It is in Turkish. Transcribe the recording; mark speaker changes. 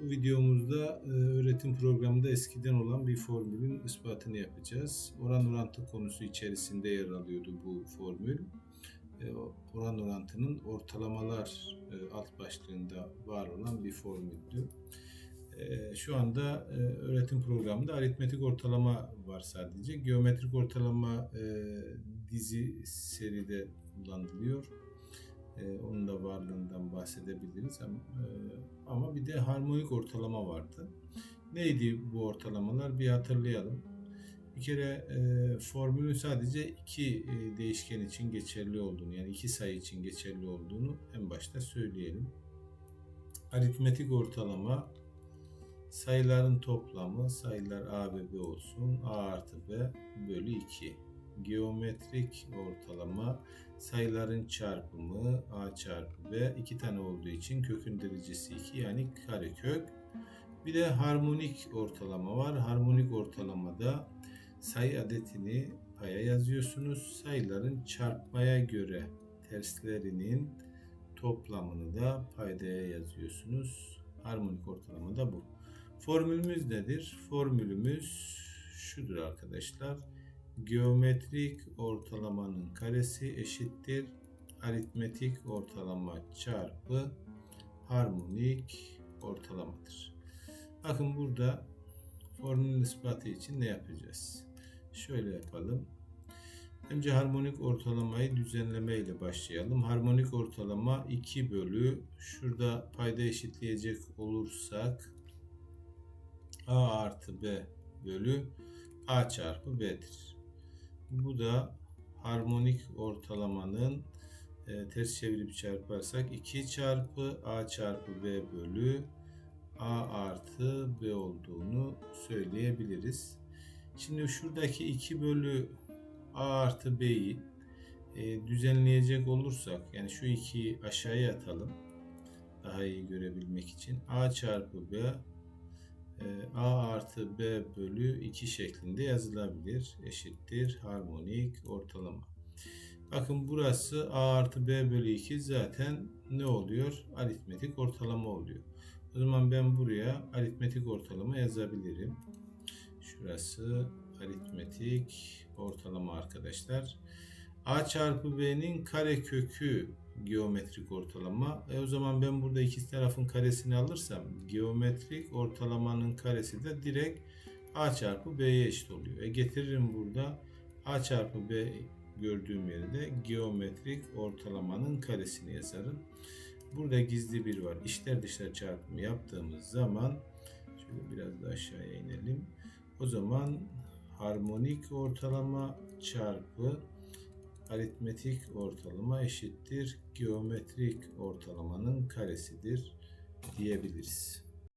Speaker 1: Bu videomuzda e, öğretim programında eskiden olan bir formülün ispatını yapacağız. Oran orantı konusu içerisinde yer alıyordu bu formül. E, Oran orantının ortalamalar e, alt başlığında var olan bir formüldü. E, Şu anda e, öğretim programında aritmetik ortalama var sadece. Geometrik ortalama e, dizi seride kullanılıyor. E, onun da varlığından bahsedebiliriz ama, e, ama bir de harmonik ortalama vardı. Neydi bu ortalamalar bir hatırlayalım. Bir kere e, formülün sadece iki e, değişken için geçerli olduğunu yani iki sayı için geçerli olduğunu en başta söyleyelim. Aritmetik ortalama sayıların toplamı sayılar a ve b olsun a artı b bölü 2 geometrik ortalama sayıların çarpımı a çarpı b iki tane olduğu için kökün derecesi 2 yani karekök. Bir de harmonik ortalama var. Harmonik ortalamada sayı adetini paya yazıyorsunuz. Sayıların çarpmaya göre terslerinin toplamını da paydaya yazıyorsunuz. Harmonik ortalama da bu. Formülümüz nedir? Formülümüz şudur arkadaşlar geometrik ortalamanın karesi eşittir aritmetik ortalama çarpı harmonik ortalamadır. Bakın burada formülün ispatı için ne yapacağız? Şöyle yapalım. Önce harmonik ortalamayı düzenleme ile başlayalım. Harmonik ortalama 2 bölü şurada payda eşitleyecek olursak a artı b bölü a çarpı b'dir. Bu da harmonik ortalamanın e, ters çevirip çarparsak 2 çarpı a çarpı b bölü a artı b olduğunu söyleyebiliriz. Şimdi şuradaki 2 bölü a artı b'yi e, düzenleyecek olursak yani şu 2'yi aşağıya atalım daha iyi görebilmek için a çarpı b a artı b bölü 2 şeklinde yazılabilir. Eşittir harmonik ortalama. Bakın burası a artı b bölü 2 zaten ne oluyor? Aritmetik ortalama oluyor. O zaman ben buraya aritmetik ortalama yazabilirim. Şurası aritmetik ortalama arkadaşlar. A çarpı b'nin kare kökü geometrik ortalama. E o zaman ben burada iki tarafın karesini alırsam geometrik ortalamanın karesi de direkt a çarpı b'ye eşit oluyor. E getiririm burada a çarpı b gördüğüm yerde geometrik ortalamanın karesini yazarım. Burada gizli bir var. İşler dışlar çarpımı yaptığımız zaman şöyle biraz da aşağıya inelim. O zaman harmonik ortalama çarpı aritmetik ortalama eşittir geometrik ortalamanın karesidir diyebiliriz.